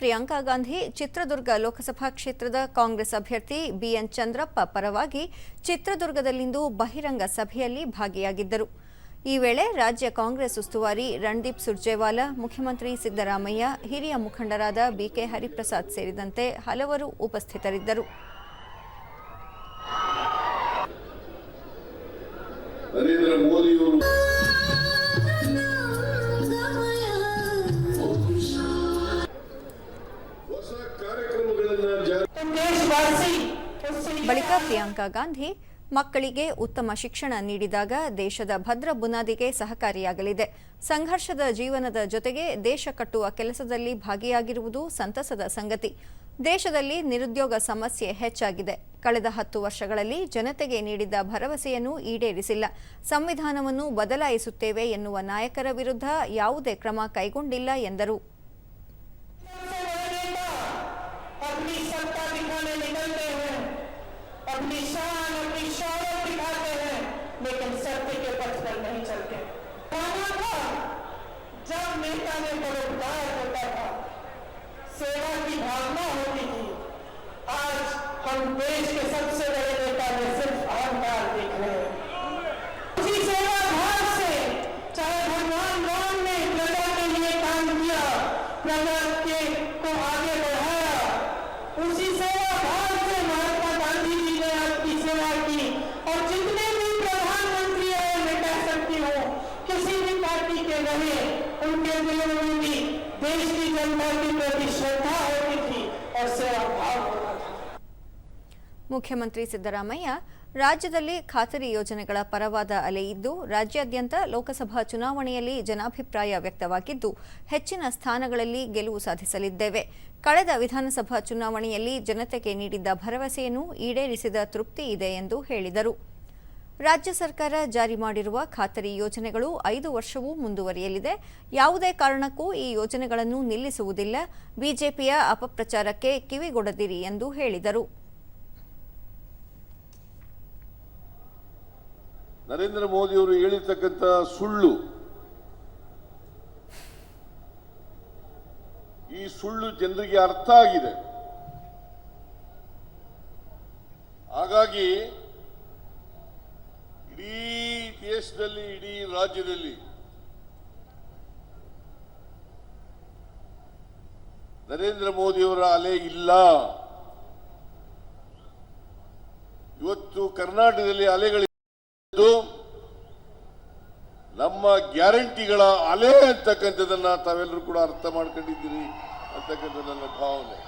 ಪ್ರಿಯಾಂಕಾ ಗಾಂಧಿ ಚಿತ್ರದುರ್ಗ ಲೋಕಸಭಾ ಕ್ಷೇತ್ರದ ಕಾಂಗ್ರೆಸ್ ಅಭ್ಯರ್ಥಿ ಬಿಎನ್ ಚಂದ್ರಪ್ಪ ಪರವಾಗಿ ಚಿತ್ರದುರ್ಗದಲ್ಲಿಂದು ಬಹಿರಂಗ ಸಭೆಯಲ್ಲಿ ಭಾಗಿಯಾಗಿದ್ದರು. ಈ ವೇಳೆ ರಾಜ್ಯ ಕಾಂಗ್ರೆಸ್ ಉಸ್ತುವಾರಿ ರಣದೀಪ್ ಸುರ್ಜೇವಾಲಾ, ಮುಖ್ಯಮಂತ್ರಿ ಸಿದ್ದರಾಮಯ್ಯ, ಹಿರಿಯ ಮುಖಂಡರಾದ ಬಿಕೆ ಹರಿಪ್ರಸಾದ್ ಸೇರಿದಂತೆ ಹಲವರು ಉಪಸ್ಥಿತರಿದ್ದರು. ನರೇಂದ್ರ ಬಳಿಕ ಪ್ರಿಯಾಂಕಾ ಗಾಂಧಿ ಮಕ್ಕಳಿಗೆ ಉತ್ತಮ ಶಿಕ್ಷಣ ನೀಡಿದಾಗ ದೇಶದ ಭದ್ರ ಬುನಾದಿಗೆ ಸಹಕಾರಿಯಾಗಲಿದೆ. ಸಂಘರ್ಷದ ಜೀವನದ ಜೊತೆಗೆ ದೇಶ ಕಟ್ಟುವ ಕೆಲಸದಲ್ಲಿ ಭಾಗಿಯಾಗಿರುವುದು ಸಂತಸದ ಸಂಗತಿ. ದೇಶದಲ್ಲಿ ನಿರುದ್ಯೋಗ ಸಮಸ್ಯೆ ಹೆಚ್ಚಾಗಿದೆ. ಕಳೆದ ಹತ್ತು ವರ್ಷಗಳಲ್ಲಿ ಜನತೆಗೆ ನೀಡಿದ್ದ ಭರವಸೆಯನ್ನು ಈಡೇರಿಸಿಲ್ಲ. ಸಂವಿಧಾನವನ್ನು ಬದಲಾಯಿಸುತ್ತೇವೆ ಎನ್ನುವ ನಾಯಕರ ವಿರುದ್ಧ ಯಾವುದೇ ಕ್ರಮ ಕೈಗೊಂಡಿಲ್ಲ ಎಂದರು. अपनी शान अपनी शौरत दिखाते हैं, लेकिन सत्य के पथ पर नहीं चलते। माना था? जब नेता में परोपकार होता था सेवा की भावना होती थी। आज हम देश के सबसे बड़े नेता में सिर्फ़ अहंकार देख रहे हैं। उसी सेवा भाव से, चाहे भगवान राम ने प्रजा के लिए काम किया, प्रजा के रहे उनके दिलों में भी देश की जनता के प्रति श्रद्धा होती थी और सेवा भाव होता था ಮುಖ್ಯಮಂತ್ರಿ ಸಿದ್ದರಾಮಯ್ಯ ರಾಜ್ಯದಲ್ಲಿ ಖಾತರಿ ಯೋಜನೆಗಳ ಪರವಾದ ಅಲೆ ಇದ್ದು ರಾಜ್ಯಾದ್ಯಂತ ಲೋಕಸಭಾ ಚುನಾವಣೆಯಲ್ಲಿ ಜನಾಭಿಪ್ರಾಯ ವ್ಯಕ್ತವಾಗಿದ್ದು ಹೆಚ್ಚಿನ ಸ್ಥಾನಗಳಲ್ಲಿ ಗೆಲುವು ಸಾಧಿಸಲಿದ್ದೇವೆ ಕಳೆದ ವಿಧಾನಸಭಾ ಚುನಾವಣೆಯಲ್ಲಿ ಜನತೆಗೆ ನೀಡಿದ್ದ ಭರವಸೆಯನ್ನು ಈಡೇರಿಸಿದ ತೃಪ್ತಿ ಇದೆ ಎಂದು ಹೇಳಿದರು ರಾಜ್ಯ ಸರ್ಕಾರ ಜಾರಿ ಮಾಡಿರುವ ಖಾತರಿ ಯೋಜನೆಗಳು ಐದು ವರ್ಷವೂ ಮುಂದುವರಿಯಲಿದೆ. ಯಾವುದೇ ಕಾರಣಕ್ಕೂ ಈ ಯೋಜನೆಗಳನ್ನು ನಿಲ್ಲಿಸುವುದಿಲ್ಲ. ಬಿಜೆಪಿಯ ಅಪಪ್ರಚಾರಕ್ಕೆ ಕಿವಿಗೊಡದಿರಿ ಎಂದು ಹೇಳಿದರು. ನರೇಂದ್ರ ಮೋದಿಯವರು ಹೇಳಿರ್ತಕ್ಕಂಥ ಸುಳ್ಳು, ಈ ಸುಳ್ಳು ಜನರಿಗೆ ಅರ್ಥ ಆಗಿದೆ. ಹಾಗಾಗಿ ಇಡೀ ದೇಶದಲ್ಲಿ, ಇಡೀ ರಾಜ್ಯದಲ್ಲಿ ನರೇಂದ್ರ ಮೋದಿಯವರ ಅಲೆ ಇಲ್ಲ. ಇವತ್ತು ಕರ್ನಾಟಕದಲ್ಲಿ ಅಲೆಗಳಿದ್ದು ನಮ್ಮ ಗ್ಯಾರಂಟಿಗಳ ಅಲೆ ಅಂತಕ್ಕಂಥದ್ದನ್ನ ತಾವೆಲ್ಲರೂ ಕೂಡ ಅರ್ಥ ಮಾಡ್ಕೊಂಡಿದ್ದೀರಿ ಅಂತಕ್ಕಂಥ ನನ್ನ ಭಾವನೆ.